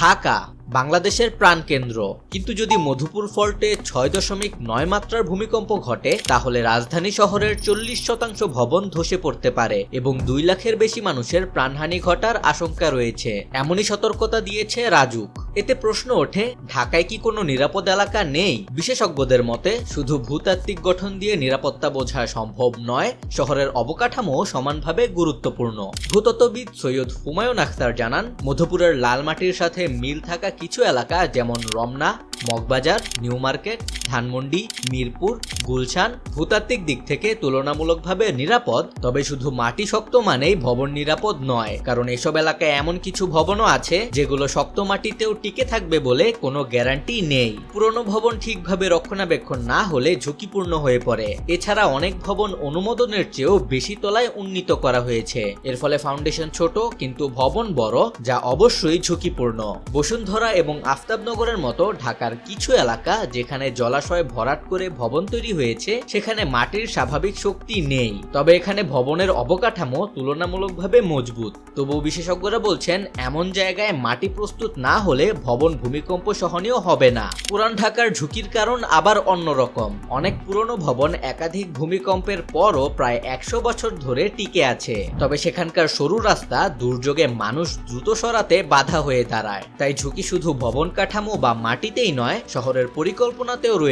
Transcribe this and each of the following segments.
ঢাকা, বাংলাদেশের প্রাণকেন্দ্র। কিন্তু যদি মধুপুর ফল্টে ছয় দশমিক নয় মাত্রার ভূমিকম্প ঘটে, তাহলে রাজধানী শহরের চল্লিশ শতাংশ ভবন ধসে পড়তে পারে এবং দুই লাখের বেশি মানুষের প্রাণহানি ঘটার আশঙ্কা রয়েছে। এমনই সতর্কতা দিয়েছে রাজুক। এতে প্রশ্ন ওঠে, ঢাকায় কি কোনো নিরাপদ এলাকা নেই? বিশেষজ্ঞদের মতে, শুধু ভূতাত্ত্বিক গঠন দিয়ে নিরাপত্তা বোঝা সম্ভব নয়, শহরের অবকাঠামো সমানভাবে গুরুত্বপূর্ণ। ভূতত্ত্ববিদ সৈয়দ হুমায়ুন আখতার জানান, মধুপুরের লাল মাটির সাথে মিল থাকা কিছু এলাকা যেমন রমনা, মগবাজার, নিউ মার্কেট ধানমন্ডি, মিরপুর, গুলশান ভূতাত্ত্বিক দিক থেকে তুলনামূলকভাবে নিরাপদ, তবে শুধু মাটি শক্ত মানেই ভবন নিরাপদ নয়, কারণ এসব এলাকায় এমন কিছু ভবনও আছে যেগুলো শক্ত মাটিতেও টিকে থাকবে বলে কোনো গ্যারান্টি নেই। পুরনো ভবন ঠিকভাবে রক্ষণাবেক্ষণ না হলে ঝুঁকিপূর্ণ হয়ে পড়ে। এছাড়া অনেক ভবন অনুমোদনের চেয়েও বেশি তলায় উন্নীত করা হয়েছে। এর ফলে ফাউন্ডেশন ছোট, কিন্তু ভবন বড়, যা অবশ্যই ঝুঁকিপূর্ণ। বসুন্ধরা এবং আফতাবনগরের মতো ঢাকার কিছু এলাকা যেখানে জলাশয় ভরাট করে ভবন তৈরি হয়েছে, সেখানে মাটির স্বাভাবিক শক্তি নেই। তবে এখানে ভবনের অবকাঠামো তুলনামূলকভাবে মজবুত। তবুও বিশেষজ্ঞরা বলছেন, এমন জায়গায় মাটি প্রস্তুত না হলে ভবন ভূমিকম্প সহনীয় হবে না। পুরান ঢাকার ঝুঁকির কারণ আবার অন্যরকম অনেক পুরনো ভবন একাধিক ভূমিকম্পের পরও প্রায় একশো বছর ধরে টিকে আছে। তবে সেখানকার সরু রাস্তা দুর্যোগে মানুষ দ্রুত সরাতে বাধা হয়ে দাঁড়ায়। তাই ঝুঁকি শুধু ভবন কাঠামো বা মাটিতেই নয়, শহরের পরিকল্পনাতেও রয়েছে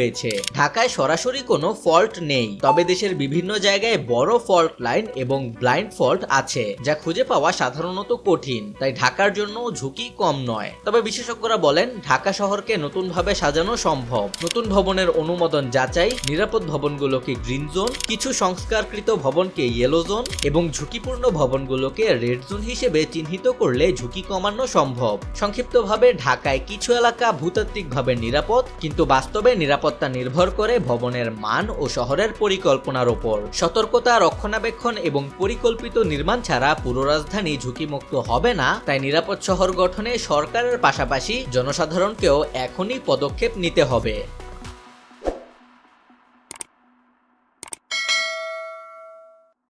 ঢাকায় সরাসরি কোনো ফল্ট নেই, তবে দেশের বিভিন্ন জায়গায় বড় ফল্ট লাইন এবং ব্লাইন্ড ফল্ট আছে, যা খুঁজে পাওয়া সাধারণত কঠিন, তাই ঢাকার জন্য ঝুঁকি কম নয়। তবে বিশেষজ্ঞরা বলেন, ঢাকা শহরকে নতুনভাবে সাজানো সম্ভব। নতুন ভবনের অনুমোদন যাচাই, নিরাপদ ভবনগুলোকে গ্রিন জোন কিছু সংস্কারকৃত ভবনকে ইয়েলো জোন এবং ঝুঁকিপূর্ণ ভবনগুলোকে রেড জোন হিসেবে চিহ্নিত করলে ঝুঁকি কমানো সম্ভব। সংক্ষিপ্তভাবে, ঢাকায় কিছু এলাকা ভূতাত্ত্বিকভাবে নিরাপদ, কিন্তু বাস্তবে নিরাপত্তা নির্ভর করে ভবনের মান ও শহরের পরিকল্পনার ওপর। সতর্কতা, রক্ষণাবেক্ষণ এবং পরিকল্পিত নির্মাণ ছাড়া পুরো রাজধানী ঝুঁকিমুক্ত হবে না, তাই নিরাপদ শহর গঠনে সরকারের পাশাপাশি জনসাধারণকেও এখনই পদক্ষেপ নিতে হবে।